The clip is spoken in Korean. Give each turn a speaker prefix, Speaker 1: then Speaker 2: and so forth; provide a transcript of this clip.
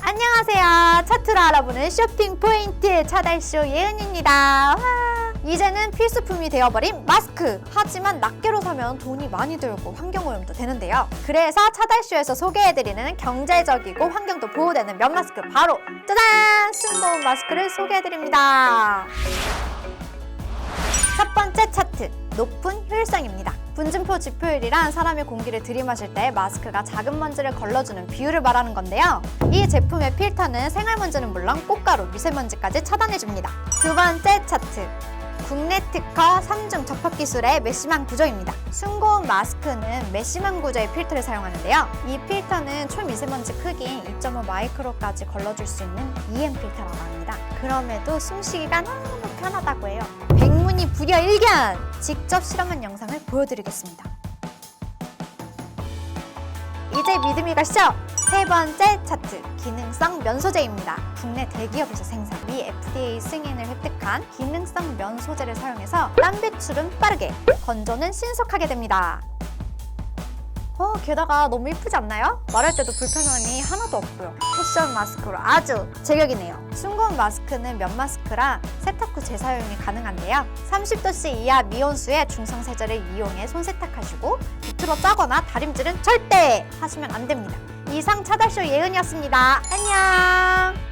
Speaker 1: 안녕하세요. 차트로 알아보는 쇼핑 포인트 차달쇼 예은입니다. 와. 이제는 필수품이 되어버린 마스크. 하지만 낱개로 사면 돈이 많이 들고 환경오염도 되는데요. 그래서 차달쇼에서 소개해드리는 경제적이고 환경도 보호되는 면 마스크 바로 짜잔! 순보온 마스크를 소개해드립니다. 첫 번째 차트 높은 효율성입니다. 분진표 지표율이란 사람이 공기를 들이마실 때 마스크가 작은 먼지를 걸러주는 비율을 말하는 건데요. 이 제품의 필터는 생활먼지는 물론 꽃가루, 미세먼지까지 차단해줍니다. 두 번째 차트 국내 특허 3중 접합 기술의 메시망 구조입니다. 숭고운 마스크는 메시망 구조의 필터를 사용하는데요. 이 필터는 초미세먼지 크기인 2.5 마이크로까지 걸러줄 수 있는 EM 필터라고 합니다. 그럼에도 숨쉬기가 너무 편하다고 해요. 백문이 불여 일견! 직접 실험한 영상을 보여드리겠습니다. 이제 믿음이 가시죠? 세 번째 차트, 기능성 면 소재입니다. 국내 대기업에서 생산, 미 FDA 승인을 획득한 기능성 면 소재를 사용해서 땀 배출은 빠르게, 건조는 신속하게 됩니다. 어, 게다가 너무 이쁘지 않나요? 말할 때도 불편함이 하나도 없고요. 패션 마스크로 아주 제격이네요. 숭고운 마스크는 면 마스크라 세탁 후 재사용이 가능한데요. 30도씨 이하 미온수의 중성 세제를 이용해 손 세탁하시고 비틀어 짜거나 다림질은 절대 하시면 안 됩니다. 이상 차달쇼 예은이었습니다. 안녕!